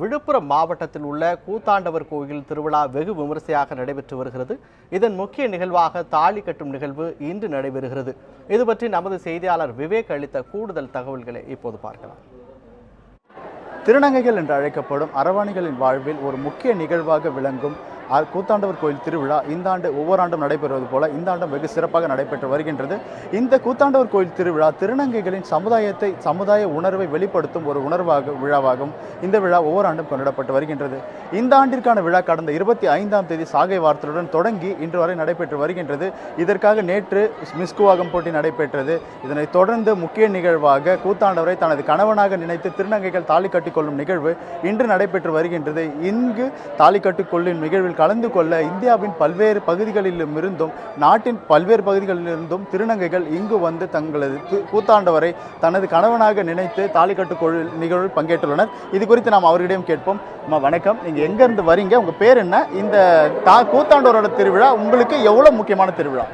விழுப்புரம் மாவட்டத்தில் உள்ள கூத்தாண்டவர் கோயில் திருவிழா வெகு விமரிசையாக நடைபெற்று வருகிறது. இதன் முக்கிய நிகழ்வாக தாலி கட்டும் நிகழ்வு இன்று நடைபெறுகிறது. இது பற்றி நமது செய்தியாளர் விவேக் அளித்த கூடுதல் தகவல்களை இப்போது பார்க்கலாம். திருநங்கைகள் என்று அழைக்கப்படும் அரவாணிகளின் வாழ்வில் ஒரு முக்கிய நிகழ்வாக விளங்கும் கூத்தாண்டவர் கோயில் திருவிழா இந்த ஆண்டு ஒவ்வொரு ஆண்டும் நடைபெறுவது போல இந்த ஆண்டும் வெகு சிறப்பாக நடைபெற்று வருகின்றது. இந்த கூத்தாண்டவர் கோயில் திருவிழா திருநங்கைகளின் சமுதாயத்தை சமுதாய உணர்வை வெளிப்படுத்தும் ஒரு உணர்வாக விழாவாகும். இந்த விழா ஒவ்வொரு ஆண்டும் கொண்டாடப்பட்டு வருகின்றது. இந்த ஆண்டிற்கான விழா கடந்த இருபத்தி ஐந்தாம் தேதி சாகை வார்த்தையுடன் தொடங்கி இன்று வரை நடைபெற்று வருகின்றது. இதற்காக நேற்று மிஸ்குவாகம் போட்டி நடைபெற்றது. இதனைத் தொடர்ந்து முக்கிய நிகழ்வாக கூத்தாண்டவரை தனது கணவனாக நினைத்து திருநங்கைகள் தாலி கட்டிக்கொள்ளும் நிகழ்வு இன்று நடைபெற்று வருகின்றது. இங்கு தாலி கட்டிக்கொள்ளும் நிகழ்வில் கலந்து கொள்ள இந்தியாவின் பல்வேறு பகுதிகளிலும் இருந்தும் நாட்டின் பல்வேறு பகுதிகளிலிருந்தும் திருநங்கைகள் இங்கு வந்து தங்களது கூத்தாண்டவரை தனது கணவனாக நினைத்து தாலிக்கட்டு கட்டுக்கொள் நிகழ்வில் பங்கேற்றுள்ளனர். இது குறித்து நாம் அவர்களிடம் கேட்போம். அம்மா வணக்கம். நீங்க எங்க இருந்து வரீங்க? உங்க பேர் என்ன? இந்த தா கூத்தாண்டவரோட திருவிழா உங்களுக்கு எவ்வளவு முக்கியமான திருவிழா?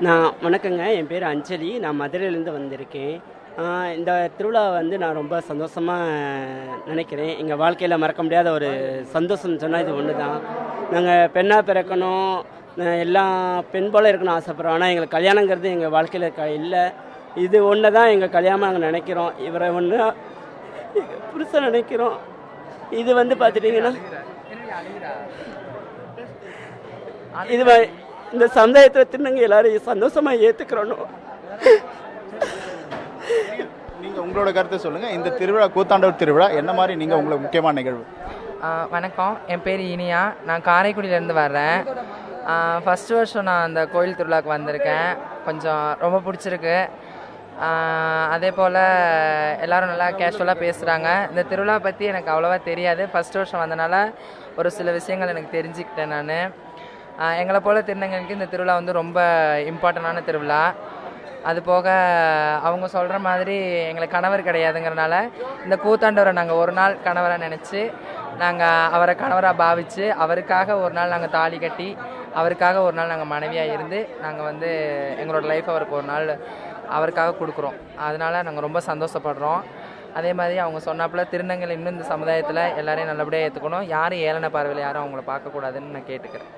நான் வணக்கங்க. என் பேர் அஞ்சலி. நான் மதுரையிலேருந்து வந்திருக்கேன். இந்த திருவிழா வந்து நான் ரொம்ப சந்தோஷமாக நினைக்கிறேன். எங்கள் வாழ்க்கையில் மறக்க முடியாத ஒரு சந்தோஷம்னு சொன்னால் இது ஒன்று தான் நாங்கள் பெண்ணாக பிறக்கணும் எல்லாம் பெண் போல் இருக்கணும் ஆசைப்படுறோம். ஆனால் எங்களுக்கு கல்யாணங்கிறது எங்கள் வாழ்க்கையில் க இல்லை. இது ஒன்று தான் எங்கள் கல்யாணம் நாங்கள் நினைக்கிறோம். இவரை ஒன்று புருஷன் நினைக்கிறோம். இது வந்து பார்த்துட்டிங்கன்னா இது வ- இந்த சமுதாயத்தில் திருநங்கை எல்லாரும் சந்தோஷமாக ஏற்றுக்கிறோன்னு உங்களோட கருத்தை சொல்லுங்க. இந்த திருவிழா கூத்தாண்டவர் திருவிழா என்ன மாதிரி நீங்க உங்களுக்கு முக்கியமான நிகழ்வு? வணக்கம். என் பேர் இனியா. நான் காரைக்குடியிலேருந்து வர்றேன். ஃபஸ்ட்டு வருஷம் நான் அந்த கோயில் திருவிழாவுக்கு வந்திருக்கேன். கொஞ்சம் ரொம்ப பிடிச்சிருக்கு. அதே போல் எல்லாரும் நல்லா கேஷுவலாக பேசுகிறாங்க இந்த திருவிழா பற்றி எனக்கு அவ்வளோவா தெரியாது. ஃபஸ்ட் வருஷம் வந்தனால ஒரு சில விஷயங்கள் எனக்கு தெரிஞ்சுக்கிட்டேன் நான். எங்களை போல் திருநங்கைக்கு இந்த திருவிழா வந்து ரொம்ப இம்பார்ட்டண்டான திருவிழா. அது போக அவங்க சொல்கிற மாதிரி எங்களுக்கு கணவர் கிடையாதுங்கிறனால இந்த கூத்தாண்டவரை நாங்கள் ஒரு நாள் கணவராக நினச்சி நாங்கள் அவரை கணவராக பாவித்து அவருக்காக ஒரு நாள் நாங்கள் தாலி கட்டி அவருக்காக ஒரு நாள் நாங்கள் மனைவியாக இருந்து நாங்கள் வந்து எங்களோட லைஃப் அவருக்கு ஒரு நாள் அவருக்காக கொடுக்குறோம். அதனால் நாங்கள் ரொம்ப சந்தோஷப்படுறோம். அதே மாதிரி அவங்க சொன்னாப்புல திருநங்கை இன்னும் இந்த சமுதாயத்தில் எல்லாரையும் நல்லபடியாக ஏற்றுக்கணும் யாரும் ஏளன பார்வையில் யாரும் அவங்கள பார்க்கக்கூடாதுன்னு நான் கேட்டுக்கிறேன்.